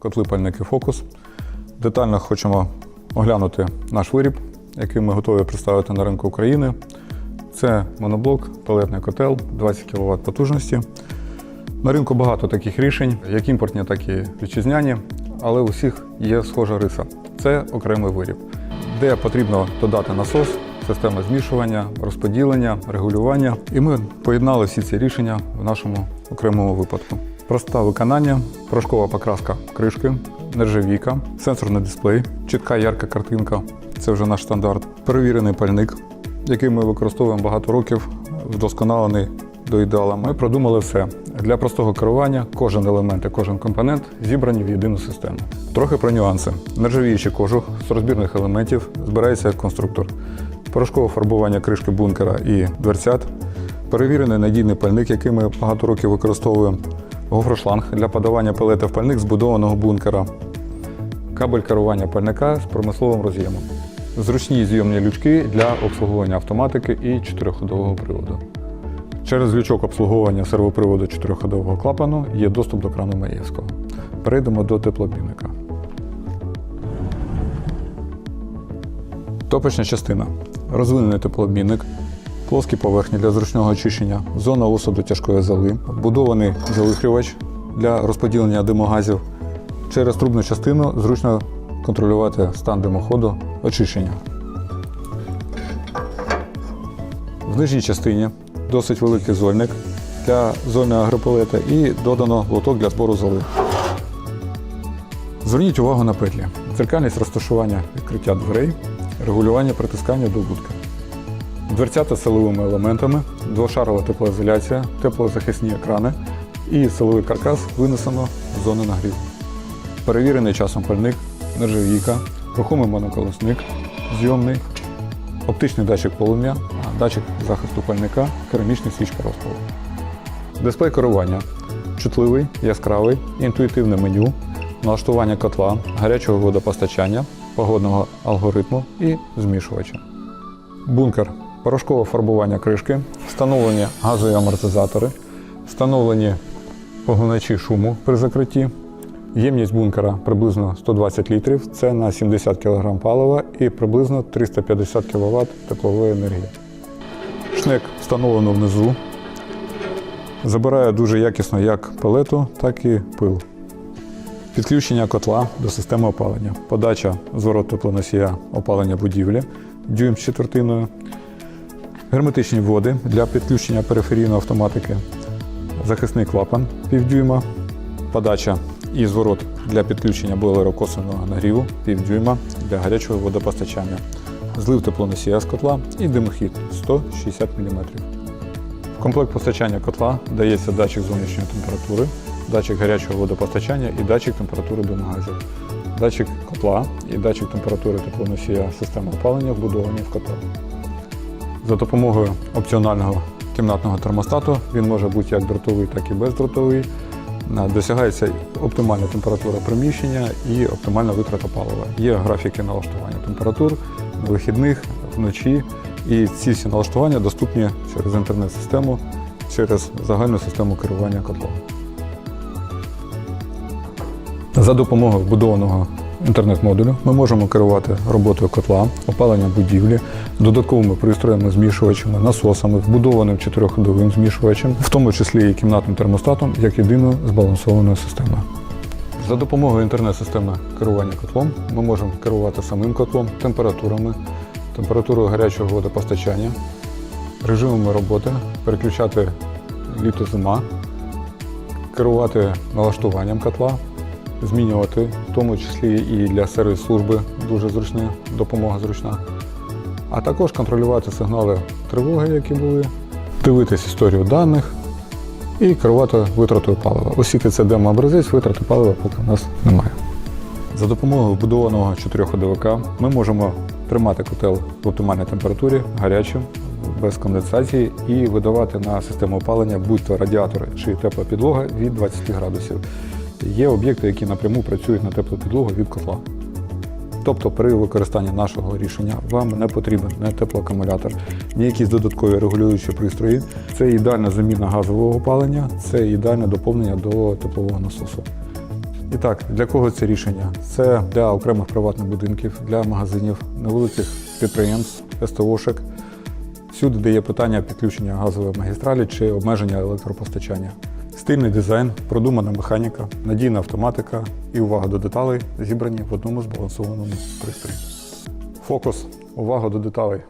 котли пальники Фокус. Детально хочемо оглянути наш виріб, який ми готові представити на ринку України. Це моноблок, палетний котел, 20 кВт потужності. На ринку багато таких рішень, як імпортні, так і вітчизняні, але у всіх є схожа риса. Це окремий виріб, де потрібно додати насос, система змішування, розподілення, регулювання. І ми поєднали всі ці рішення в нашому окремому випадку. Проста виконання, порошкова покраска кришки, нержавійка, сенсорний дисплей, чітка ярка картинка це вже наш стандарт. Перевірений пальник, який ми використовуємо багато років, вдосконалений до ідеала. Ми продумали все. Для простого керування кожен елемент і кожен компонент зібрані в єдину систему. Трохи про нюанси. Нержавіючий кожух з розбірних елементів збирається як конструктор. Порошкове фарбування кришки бункера і дверцят. Перевірений надійний пальник, який ми багато років використовуємо. Гофрошланг для подавання пелета в пальник збудованого бункера. Кабель керування пальника з промисловим роз'ємом. Зручні зйомні лючки для обслуговування автоматики і чотириходового приводу. Через лючок обслуговування сервоприводу чотириходового клапану є доступ до крану Маєвського. Перейдемо до теплообмінника. Топочна частина. Розвинений теплообмінник, плоскі поверхні для зручного очищення, зона осаду тяжкої золи, будований завихрювач для розподілення димогазів. Через трубну частину зручно контролювати стан димоходу очищення. В нижній частині досить великий зольник для зольної агропалета і додано лоток для збору золи. Зверніть увагу на петлі. Дзеркальність розташування відкриття дверей, регулювання притискання до будки. Дверцята з силовими елементами, двошарова теплоізоляція, теплозахисні екрани і силовий каркас винесено з зони нагріву. Перевірений часом пальник, нержавійка, рухомий моноколосник, зйомний, оптичний датчик полум'я, датчик захисту пальника, керамічна свічка розпалу. Дисплей керування чутливий, яскравий, інтуїтивне меню, налаштування котла, гарячого водопостачання, погодного алгоритму і змішувача. Бункер порошкове фарбування кришки, встановлені газові амортизатори, встановлені поглиначі шуму при закритті. Ємність бункера приблизно 120 літрів, це на 70 кг палива і приблизно 350 кВт теплової енергії. Шнек встановлено внизу. Забирає дуже якісно як пелету, так і пил. Підключення котла до системи опалення. Подача зворот теплоносія опалення будівлі, дюйм з четвертиною. Герметичні води для підключення периферійної автоматики. Захисний клапан півдюйма. Подача і зворот для підключення бойлера косвенного нагріву півдюйма для гарячого водопостачання. Злив теплоносія з котла і димохід 160 мм. В комплект постачання котла дається датчик зовнішньої температури, датчик гарячого водопостачання і датчик температури домогазів. Датчик котла і датчик температури теплоносія системи опалення вбудовані в котел. За допомогою опціонального кімнатного термостату він може бути як дротовий, так і бездротовий. Досягається оптимальна температура приміщення і оптимальна витрата палива. Є графіки налаштування температур вихідних, вночі. І ці всі налаштування доступні через інтернет-систему, через загальну систему керування котлом. За допомогою вбудованого інтернет-модулю ми можемо керувати роботою котла, опаленням будівлі, додатковими пристроями, змішувачами, насосами, вбудованим чотириходовим змішувачем, в тому числі і кімнатним термостатом, як єдиною збалансованою системою. За допомогою інтернет-системи керування котлом ми можемо керувати самим котлом, температурами, температурою гарячого водопостачання, режимами роботи, переключати літо-зима, керувати налаштуванням котла, змінювати, в тому числі і для сервіс-служби дуже зручна, допомога зручна. А також контролювати сигнали тривоги, які були, дивитись історію даних і керувати витратою палива. Оскільки це демо-образець, витрати палива поки в нас немає. За допомогою вбудованого чотириходовика ми можемо тримати котел в оптимальній температурі, гарячим, без конденсації і видавати на систему опалення будь-то радіатори чи тепла підлога від 20 градусів. Є об'єкти, які напряму працюють на теплу підлогу від котла. Тобто при використанні нашого рішення вам не потрібен не теплоакумулятор, ні якісь додаткові регулюючі пристрої. Це ідеальна заміна газового опалення, це ідеальне доповнення до теплового насосу. І так, для кого це рішення? Це для окремих приватних будинків, для магазинів, невеликих підприємств, СТОшек, всюди, де є питання підключення газової магістралі чи обмеження електропостачання. Стильний дизайн, продумана механіка, надійна автоматика і увага до деталей зібрані в одному збалансованому пристрої. Фокус. Увага до деталей.